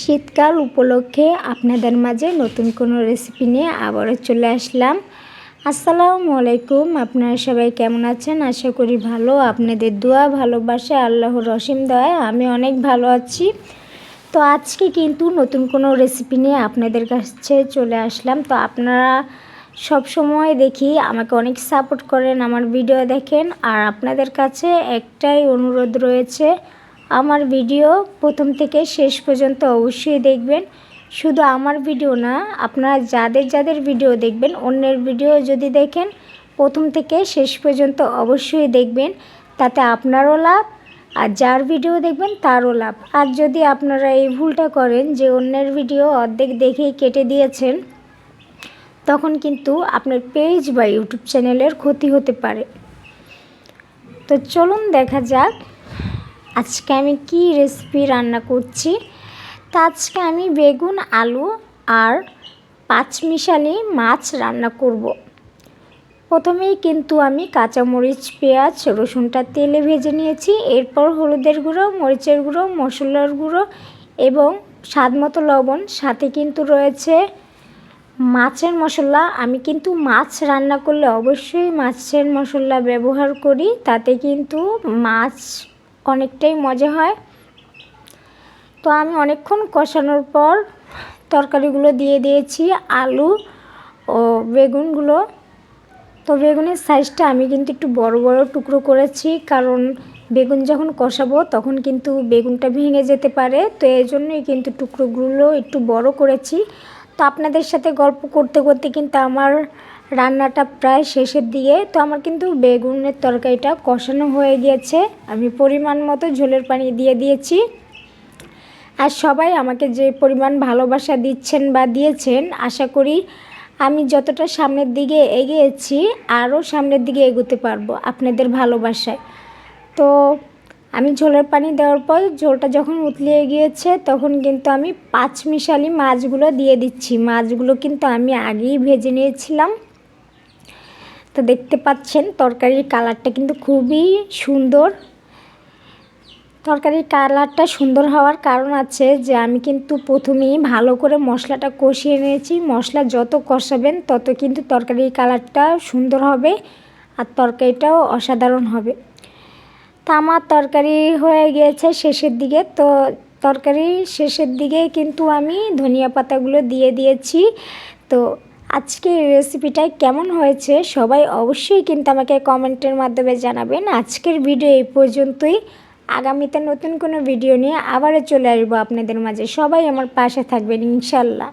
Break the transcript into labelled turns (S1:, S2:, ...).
S1: শীতকাল উপলক্ষে আপনাদের মাঝে নতুন কোনো রেসিপি নিয়ে আবারও চলে আসলাম। আসসালামু আলাইকুম, আপনারা সবাই কেমন আছেন? আশা করি ভালো। আপনাদের দোয়া, ভালোবাসা, আল্লাহর রসিম দয় আমি অনেক ভালো আছি। তো আজকে কিন্তু নতুন কোনো রেসিপি নিয়ে আপনাদের কাছে চলে আসলাম। তো আপনারা সব সময় দেখি আমাকে অনেক সাপোর্ট করেন আমার ভিডিও দেখেন। আর আপনাদের কাছে একটাই অনুরোধ রয়েছে আমার ভিডিও প্রথম থেকে শেষ পর্যন্ত অবশ্যই দেখবেন। শুধু আমার ভিডিও না, আপনারা যাদের যাদের ভিডিও দেখবেন, অন্যের ভিডিও যদি দেখেন, প্রথম থেকে শেষ পর্যন্ত অবশ্যই দেখবেন। তাতে আপনারও লাভ, আর যার ভিডিও দেখবেন, তারও লাভ। আর যদি আপনারা এই ভুলটা করেন যে অন্যের ভিডিও অর্ধেক দেখেই কেটে দিয়েছেন, তখন কিন্তু আপনার পেজ বা ইউটিউব চ্যানেলের ক্ষতি হতে পারে। তো চলুন দেখা যাক আজকে আমি কি রেসিপি রান্না করছি? তা আজকে আমি বেগুন, আলু আর পাঁচমিশালি মাছ রান্না করব। প্রথমেই কিন্তু আমি কাঁচামরিচ, পেঁয়াজ, রসুনটা তেলে ভেজে নিয়েছি। এরপর হলুদের গুঁড়ো, মরিচের গুঁড়ো, মশলার গুঁড়ো এবং স্বাদ মতো লবণ। সাথে কিন্তু রয়েছে মাছের মশলা। আমি কিন্তু মাছ রান্না করলে অবশ্যই মাছের মশলা ব্যবহার করি। তাতে কিন্তু মাছ অনেকটাই মজা হয়। তো আমি অনেকক্ষণ কষানোর পর তরকারিগুলো দিয়ে দিয়েছি, আলু ও বেগুনগুলো। তো বেগুনের সাইজটা আমি কিন্তু একটু বড় বড় টুকরো করেছি, কারণ বেগুন যখন কষাবো তখন কিন্তু বেগুনটা ভেঙে যেতে পারে। তো এই জন্যই কিন্তু টুকরোগুলো একটু বড় করেছি। তো আপনাদের সাথে গল্প করতে করতে কিন্তু আমার রান্নাটা প্রায় শেষের দিকে, তো আমার কিন্তু বেগুনের তরকারিটা কষানো হয়ে গিয়েছে। আমি পরিমাণ মতো ঝোলের পানি দিয়ে দিয়েছি। আর সবাই আমাকে যে পরিমাণ ভালোবাসা দিচ্ছেন বা দিয়েছেন, আশা করি আমি যতটা সামনের দিকে এগিয়েছি, আরও সামনের দিকে এগোতে পারব আপনাদের ভালোবাসায়। তো আমি ঝোলের পানি দেওয়ার পর ঝোলটা যখন উতলিয়ে গিয়েছে, তখন কিন্তু আমি পাঁচ মিশালি মাছগুলো দিয়ে দিচ্ছি। মাছগুলো কিন্তু আমি আগেই ভেজে নিয়েছিলাম। তো দেখতে পাচ্ছেন, তরকারির কালারটা কিন্তু খুবই সুন্দর। তরকারির কালারটা সুন্দর হওয়ার কারণ আছে যে, আমি কিন্তু প্রথমেই ভালো করে মশলাটা কষিয়ে নিয়েছি। মশলা যত কষাবেন, তত কিন্তু তরকারির কালারটা সুন্দর হবে আর তরকারিটাও অসাধারণ হবে। তা আমার তরকারি হয়ে গিয়েছে শেষের দিকে। তো তরকারি শেষের দিকে কিন্তু আমি ধনিয়া পাতাগুলো দিয়ে দিয়েছি। তো আজকে রেসিপিটা কেমন হয়েছে সবাই অবশ্যই কিন্তু আমাকে কমেন্টের মাধ্যমে জানাবেন। আজকের ভিডিও এই পর্যন্তই। আগামীতে নতুন কোনো ভিডিও নিয়ে আবারও চলে আসব আপনাদের মাঝে। সবাই আমার পাশে থাকবেন, ইনশাল্লাহ।